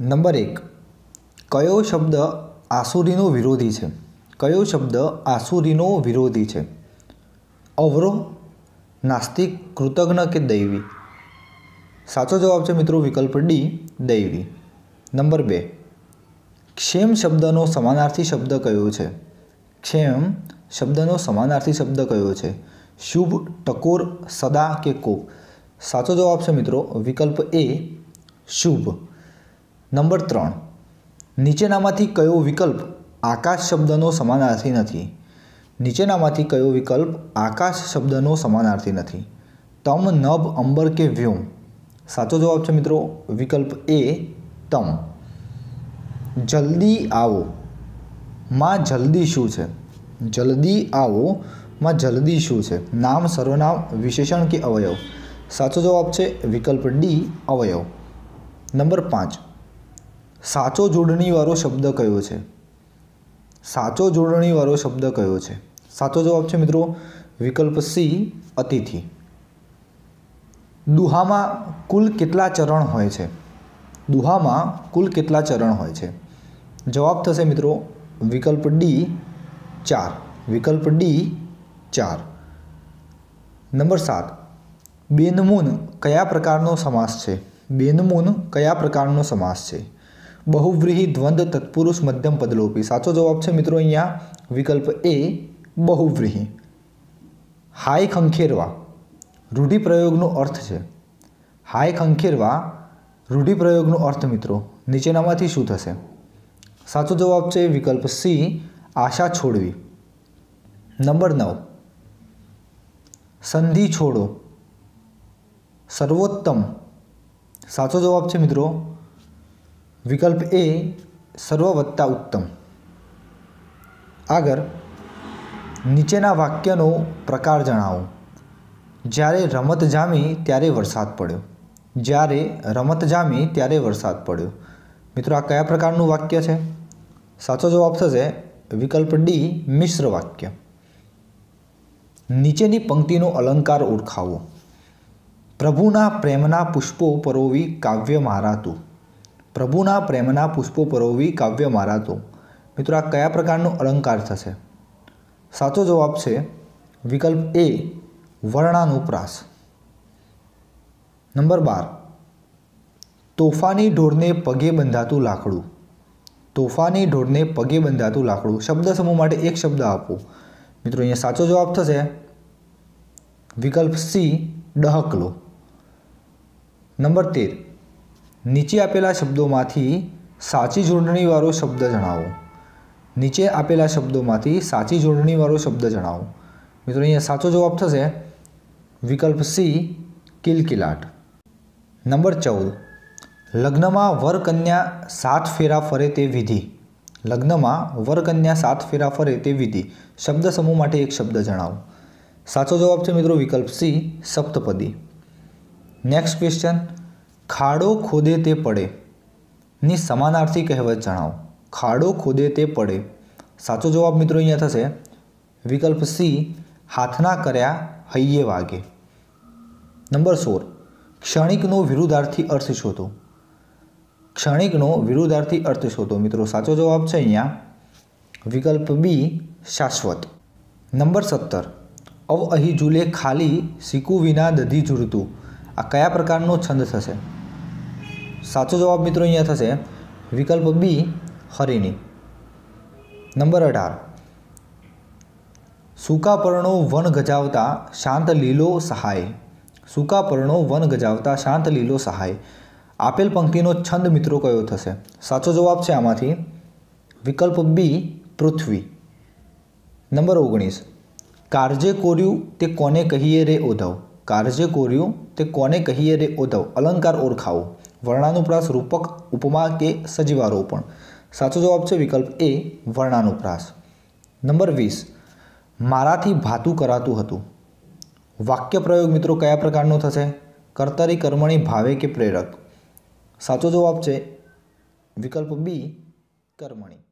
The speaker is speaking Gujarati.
નંબર એક, કયો શબ્દ આસુરીનો વિરોધી છે? કયો શબ્દ આસુરીનો વિરોધી છે? અવરો, નાસ્તિક, કૃતજ્ઞ કે દૈવી? સાચો જવાબ છે મિત્રો વિકલ્પ ડી, દૈવી. નંબર બે, ક્ષેમ શબ્દનો સમાનાર્થી શબ્દ કયો છે? ક્ષેમ શબ્દનો સમાનાર્થી શબ્દ કયો છે? શુભ, ટકોર, સદા કે કો સાચો જવાબ છે મિત્રો વિકલ્પ એ, શુભ. નંબર ત્રણ. નીચેનામાંથી કયો વિકલ્પ આકાશ શબ્દનો સમાનાર્થી નથી? નીચેનામાંથી કયો વિકલ્પ આકાશ શબ્દનો સમાનાર્થી નથી? તમ, નભ, અંબર કે વ્યોમ? સાચો જવાબ છે મિત્રો વિકલ્પ એ તમ. જલ્દી આવો. માં જલ્દી શું છે? જલ્દી આવો. માં જલ્દી શું છે? નામ, સર્વનામ, વિશેષણ કે અવયવ? સાચો જવાબ છે વિકલ્પ ડી અવયવ. નંબર પાંચ. સાચો જોડણીવાળો શબ્દ કયો છે? સાચો જોડણીવાળો શબ્દ કયો છે? સાચો જવાબ છે મિત્રો વિકલ્પ સી, અતિથિ. દુહામાં કુલ કેટલા ચરણ હોય છે? દુહામાં કુલ કેટલા ચરણ હોય છે? જવાબ થશે મિત્રો વિકલ્પ ડી, ચાર. વિકલ્પ ડી, ચાર. નંબર સાત. બેનમૂન કયા પ્રકારનો સમાસ છે? બેનમૂન કયા પ્રકારનો સમાસ છે? બહુવ્રીહી દ્વંદ તત્પુરુષ મધ્યમ પદલોપી સાચો જવાબ છે મિત્રો અહીંયા વિકલ્પ એ બહુવ્રીહી હાય ખંખેરવા રૂઢિપ્રયોગનો અર્થ છે હાય ખંખેરવા રૂઢિપ્રયોગનો અર્થ મિત્રો નીચેનામાંથી શું થશે સાચો જવાબ છે વિકલ્પ સી આશા છોડવી નંબર નવ સંધિ છોડો સર્વોત્તમ સાચો જવાબ છે મિત્રો વિકલ્પ એ સર્વ વત્તા ઉત્તમ. આગળ નીચેના વાક્યનો પ્રકાર જણાવો. જ્યારે રમત જામી ત્યારે વરસાદ પડ્યો. જ્યારે રમત જામી ત્યારે વરસાદ પડ્યો. મિત્રો, આ કયા પ્રકારનું વાક્ય છે? સાચો જવાબ થશે વિકલ્પ ડી, મિશ્ર વાક્ય. નીચેની પંક્તિનો અલંકાર ઓળખાવો. પ્રભુના પ્રેમના પુષ્પો પરોવી કાવ્ય મારાતું. પ્રભુના પ્રેમના પુષ્પો પરોવી કાવ્ય મારા તો મિત્રો, આ કયા પ્રકારનો અલંકાર થશે? સાચો જવાબ છે વિકલ્પ એ વર્ણાનુપ્રાસ. નંબર બાર. તોફાની ઢોરને પગે બંધાતું લાકડું. તોફાની ઢોરને પગે બંધાતું લાકડું. શબ્દ સમૂહ માટે એક શબ્દ આપો. મિત્રો, અહીંયા સાચો જવાબ થશે વિકલ્પ સી, ડહકલો. નંબર તેર. નીચે આપેલા શબ્દોમાંથી સાચી જોડણીવાળો શબ્દ જણાવો. નીચે આપેલા શબ્દોમાંથી સાચી જોડણીવાળો શબ્દ જણાવો. મિત્રો, અહીંયા સાચો જવાબ થશે વિકલ્પ સી, કિલકિલાટ. નંબર ચૌદ. લગ્નમાં વરકન્યા સાત ફેરા ફરે તે વિધિ. લગ્નમાં વરકન્યા સાત ફેરા ફરે તે વિધિ. શબ્દ સમૂહ માટે એક શબ્દ જણાવો. સાચો જવાબ છે મિત્રો વિકલ્પ સી, સપ્તપદી. Next question. ખાડો ખોદે તે પડે. ની સમાનાર્થી કહેવત જણાવો. ખાડો ખોદે તે પડે. સાચો જવાબ મિત્રો અહીંયા થશે. વિકલ્પ સી, હાથના કર્યા હૈયે વાગે. નંબર સોળ. ક્ષણિકનો વિરુદ્ધાર્થી અર્થ શોધો. ક્ષણિકનો વિરુદ્ધાર્થી અર્થ શોધો. મિત્રો, સાચો જવાબ છે અહીંયા. વિકલ્પ બી, શાશ્વત. નંબર સત્તર. અવ અહીં ઝૂલે ખાલી સિકુ વિના દધી ઝૂલતું આ કયા પ્રકારનો છંદ થશે? સાચો જવાબ મિત્રો અહીંયા થશે વિકલ્પ બી હરિની નંબર અઢાર. સૂકા પર્ણો વન ગજાવતા શાંત લીલો સહાય. સૂકા પર્ણો વન ગજાવતા શાંત લીલો સહાય. આપેલ પંક્તિનો છંદ મિત્રો કયો થશે? સાચો જવાબ છે આમાંથી. વિકલ્પ બી પૃથ્વી. નંબર ઓગણીસ. કારજે કોર્યું તે કોને કહીએ રે ઓધવ કારજે કોર્યું તે કોને કહીએ રે ઓધવ અલંકાર ઓળખાવો. વર્ણાનુપ્રાસ રૂપક ઉપમા કે સજીવારોપણ? સાચો જવાબ છે વિકલ્પ એ વર્ણાનુપ્રાસ. નંબર વીસ, મારાથી ભાતું કરાતું હતું. વાક્ય પ્રયોગ મિત્રો કયા પ્રકારનો થશે? કર્તરી કર્મણી ભાવે કે પ્રેરક? સાચો જવાબ છે વિકલ્પ બી કર્મણી.